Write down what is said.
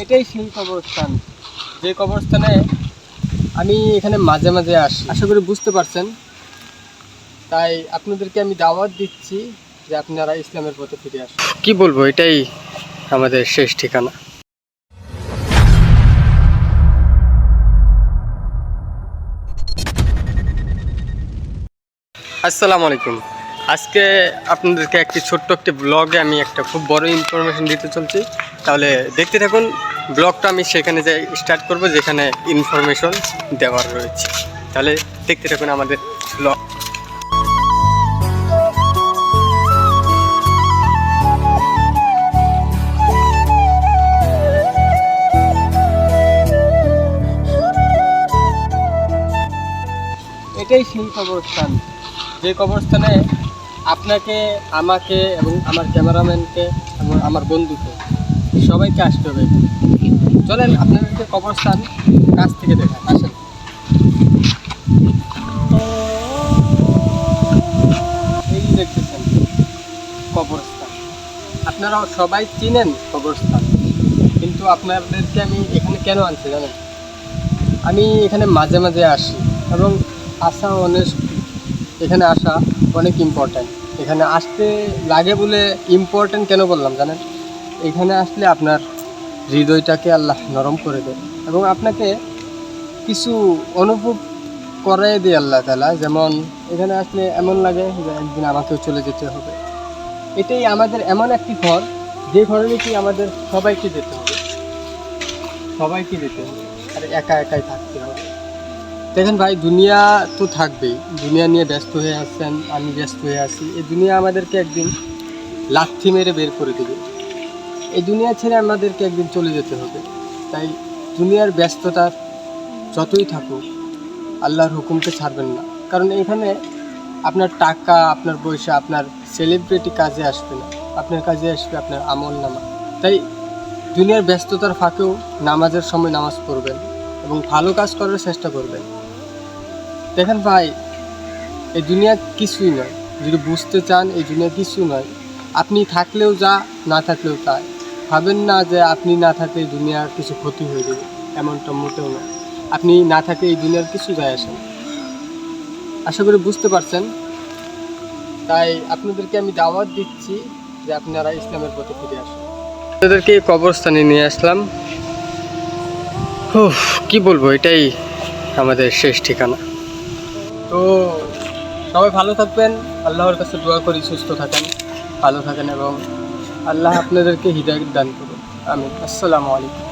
এটাই সেই কবরস্থান। যে কবরস্থানে আমি এখানে মাঝে মাঝে আসি। আশা করি বুঝতে পারছেন। তাই আপনাদেরকে আমি দাওয়াত দিচ্ছি যে আপনারা ইসলামের পথে ফিরে আসুন। কি বলব, এটাই আমাদের শেষ ঠিকানা। আসসালামু আলাইকুম। আজকে আপনাদেরকে একটি ছোট্ট একটি ব্লগে আমি একটা খুব বড় ইনফরমেশন দিতে চলছি। তাহলে দেখতে থাকুন ব্লগটা আমি সেখানে যাই স্টার্ট করব, যেখানে ইনফরমেশন দেওয়ার রয়েছে। তাহলে দেখতে থাকুন আমাদের ব্লগ এটাই সেই কবরস্থান। যে কবরস্থানে আপনাকে, আমাকে এবং আমার ক্যামেরাম্যানকে এবং আমার বন্ধুকে সবাইকে আসতে হবে চলেন, আপনাদেরকে কবরস্থান কাছ থেকে দেখান আসেন। এই দেখতেছেন, কবরস্থান। আপনারাও সবাই চিনেন কবরস্থান। কিন্তু আপনাদেরকে আমি এখানে কেন আনছি জানেন? আমি এখানে মাঝে মাঝে আসি এবং আসা অনেক এখানে আসা অনেক ইম্পর্ট্যান্ট এখানে আসতে লাগে বলে ইম্পর্ট্যান্ট কেন বললাম জানেন? এখানে আসলে আপনার হৃদয়টাকে আল্লাহ নরম করে দেয় এবং আপনাকে কিছু অনুভব করাই দেয় আল্লাহ তালা যেমন এখানে আসলে এমন লাগে যে একদিন আমাকেও চলে যেতে হবে। এটাই আমাদের এমন একটি ঘর, যে ঘরে নাকি আমাদের সবাইকে যেতে হবে। সবাইকে যেতে হবে। আর একা একাই হবে দেখেন ভাই, দুনিয়া তো থাকবেই। দুনিয়া নিয়ে ব্যস্ত হয়ে আছেন, আমি ব্যস্ত হয়ে আছি। এই দুনিয়া আমাদেরকে একদিন লাথি মেরে বের করে দেবে। এই দুনিয়া ছেড়ে আমাদেরকে একদিন চলে যেতে হবে। তাই দুনিয়ার ব্যস্ততা যতই থাকুক, আল্লাহর হুকুমকে ছাড়বেন না। কারণ এখানে আপনার টাকা, আপনার পয়সা, আপনার সেলিব্রিটি কাজে আসবে না। আপনার কাজে আসবে আপনার আমল নামা। তাই দুনিয়ার ব্যস্ততার ফাঁকেও নামাজের সময় নামাজ পড়বেন এবং ভালো কাজ করার চেষ্টা করবেন। দেখেন ভাই, এই দুনিয়া কিছুই নয়। যদি বুঝতে চান, এই দুনিয়া কিছু নয়। আপনি থাকলেও যা, না থাকলেও তাই। ভাবেন না যে আপনি না থাকলে এই দুনিয়ার কিছু ক্ষতি হয়ে যাবে, এমনটা মোটেও নয় আপনি না থাকলে এই দুনিয়ার কিছু যায় আসেন আশা করি বুঝতে পারছেন। তাই আপনাদেরকে আমি দাওয়াত দিচ্ছি যে আপনারা ইসলামের পথে ফিরে আসুন। আপনাদেরকে কবরস্থানে নিয়ে আসলাম। কি বলব, এটাই আমাদের শেষ ঠিকানা। তো সবাই ভালো থাকবেন। আল্লাহর কাছে দোয়া করি, সুস্থ থাকেন, ভালো থাকেন এবং আল্লাহ আপনাদেরকে হৃদয় দান করুন আমি আসসালামু আলাইকুম।